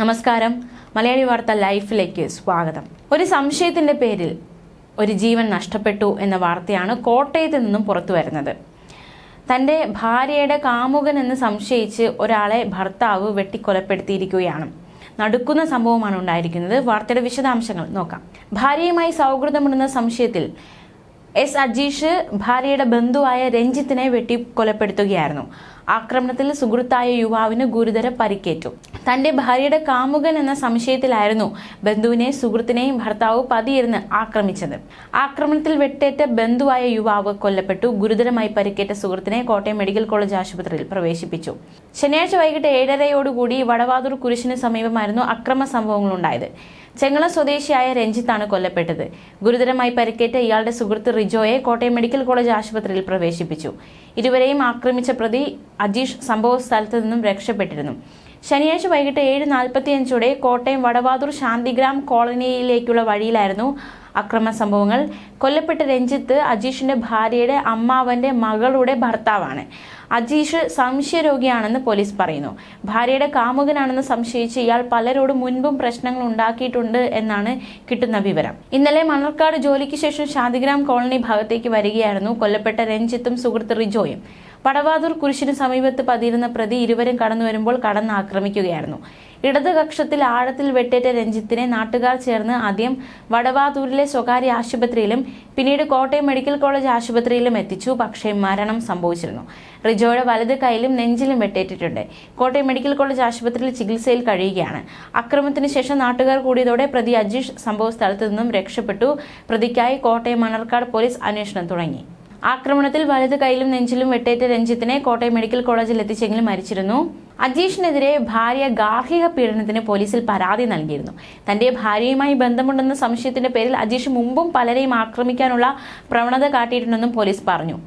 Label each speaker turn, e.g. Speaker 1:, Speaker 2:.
Speaker 1: നമസ്കാരം. മലയാളി വാർത്ത ലൈഫിലേക്ക് സ്വാഗതം. ഒരു സംശയത്തിന്റെ പേരിൽ ഒരു ജീവൻ നഷ്ടപ്പെട്ടു എന്ന വാർത്തയാണ് കോട്ടയത്ത് നിന്നും പുറത്തു വരുന്നത്. തന്റെ ഭാര്യയുടെ കാമുകൻ എന്ന് സംശയിച്ച് ഒരാളെ ഭർത്താവ് വെട്ടിക്കൊലപ്പെടുത്തിയിരിക്കുകയാണ്. നടക്കുന്ന സംഭവമാണ് ഉണ്ടായിരിക്കുന്നത്. വാർത്തയുടെ വിശദാംശങ്ങൾ നോക്കാം. ഭാര്യയുമായി സൗഹൃദമുണ്ടെന്ന സംശയത്തിൽ എസ് അജീഷ് ഭാര്യയുടെ ബന്ധുവായ രഞ്ജിത്തിനെ വെട്ടി കൊലപ്പെടുത്തുകയായിരുന്നു. ആക്രമണത്തിൽ സുഹൃത്തായ യുവാവിന് ഗുരുതര പരിക്കേറ്റു. തന്റെ ഭാര്യയുടെ കാമുകൻ എന്ന സംശയത്തിലായിരുന്നു ബന്ധുവിനെ സുഹൃത്തിനെയും ഭർത്താവ് പതിയിരുന്ന് ആക്രമിച്ചത്. ആക്രമണത്തിൽ വെട്ടേറ്റ ബന്ധുവായ യുവാവ് കൊല്ലപ്പെട്ടു. ഗുരുതരമായി പരിക്കേറ്റ സുഹൃത്തിനെ കോട്ടയം മെഡിക്കൽ കോളേജ് ആശുപത്രിയിൽ പ്രവേശിപ്പിച്ചു. ശനിയാഴ്ച വൈകിട്ട് ഏഴരയോടുകൂടി വടവാതൂർ കുരിശിന് സമീപമായിരുന്നു അക്രമ സംഭവങ്ങളുണ്ടായത്. ചെങ്ങള സ്വദേശിയായ രഞ്ജിത്താണ് കൊല്ലപ്പെട്ടത്. ഗുരുതരമായി പരിക്കേറ്റ ഇയാളുടെ സുഹൃത്ത് റിജോയെ കോട്ടയം മെഡിക്കൽ കോളേജ് ആശുപത്രിയിൽ പ്രവേശിപ്പിച്ചു. ഇരുവരെയും ആക്രമിച്ച പ്രതി അജീഷ് സംഭവ സ്ഥലത്ത് നിന്നും രക്ഷപ്പെട്ടിരുന്നു. ശനിയാഴ്ച വൈകിട്ട് ഏഴ് നാൽപ്പത്തിയഞ്ചോടെ കോട്ടയം വടവാതൂർ ശാന്തിഗ്രാം കോളനിയിലേക്കുള്ള വഴിയിലായിരുന്നു അക്രമ സംഭവങ്ങൾ. കൊല്ലപ്പെട്ട രഞ്ജിത്ത് അജീഷിന്റെ ഭാര്യയുടെ അമ്മാവന്റെ മകളുടെ ഭർത്താവാണ്. അജീഷ് സംശയരോഗിയാണെന്ന് പോലീസ് പറയുന്നു. ഭാര്യയുടെ കാമുകനാണെന്ന് സംശയിച്ച് ഇയാൾ പലരോടും മുൻപും പ്രശ്നങ്ങൾ ഉണ്ടാക്കിയിട്ടുണ്ട് എന്നാണ് കിട്ടുന്ന വിവരം. ഇന്നലെ മണർക്കാട് ജോലിക്ക് ശേഷം ശാന്തിഗ്രാം കോളനി ഭാഗത്തേക്ക് വരികയായിരുന്നു കൊല്ലപ്പെട്ട രഞ്ജിത്തും സുഹൃത്ത് റിജോയും. പടവാതൂർ കുരിശിന് സമീപത്ത് പതിയിരുന്ന പ്രതി ഇരുവരും കടന്നു വരുമ്പോൾ കടന്ന് ആക്രമിക്കുകയായിരുന്നു. ഇടത് കക്ഷത്തിൽ ആഴത്തിൽ വെട്ടേറ്റ രഞ്ജിത്തിനെ നാട്ടുകാർ ചേർന്ന് ആദ്യം വടവാതൂരിലെ സ്വകാര്യ ആശുപത്രിയിലും പിന്നീട് കോട്ടയം മെഡിക്കൽ കോളേജ് ആശുപത്രിയിലും എത്തിച്ചു. പക്ഷേ മരണം സംഭവിച്ചിരുന്നു. റിജോയുടെ വലത് കൈയിലും നെഞ്ചിലും വെട്ടേറ്റിട്ടുണ്ട്. കോട്ടയം മെഡിക്കൽ കോളേജ് ആശുപത്രിയിൽ ചികിത്സയിൽ കഴിയുകയാണ്. അക്രമത്തിന് ശേഷം നാട്ടുകാർ കൂടിയതോടെ പ്രതി അജീഷ് സംഭവ സ്ഥലത്തു നിന്നും രക്ഷപ്പെട്ടു. പ്രതിക്കായി കോട്ടയം മണർക്കാട് പോലീസ് അന്വേഷണം തുടങ്ങി. ആക്രമണത്തിൽ വലത് കൈയിലും നെഞ്ചിലും വെട്ടേറ്റ രഞ്ജിത്തിനെ കോട്ടയം മെഡിക്കൽ കോളേജിൽ എത്തിച്ചെങ്കിലും മരിച്ചിരുന്നു. അജീഷിനെതിരെ ഭാര്യ ഗാർഹിക പീഡനത്തിന് പോലീസിൽ പരാതി നൽകിയിരുന്നു. തന്റെ ഭാര്യയുമായി ബന്ധമുണ്ടെന്ന സംശയത്തിന്റെ പേരിൽ അജീഷ് മുമ്പും പലരെയും ആക്രമിക്കാനുള്ള പ്രവണത കാട്ടിയിട്ടുണ്ടെന്നും പോലീസ് പറഞ്ഞു.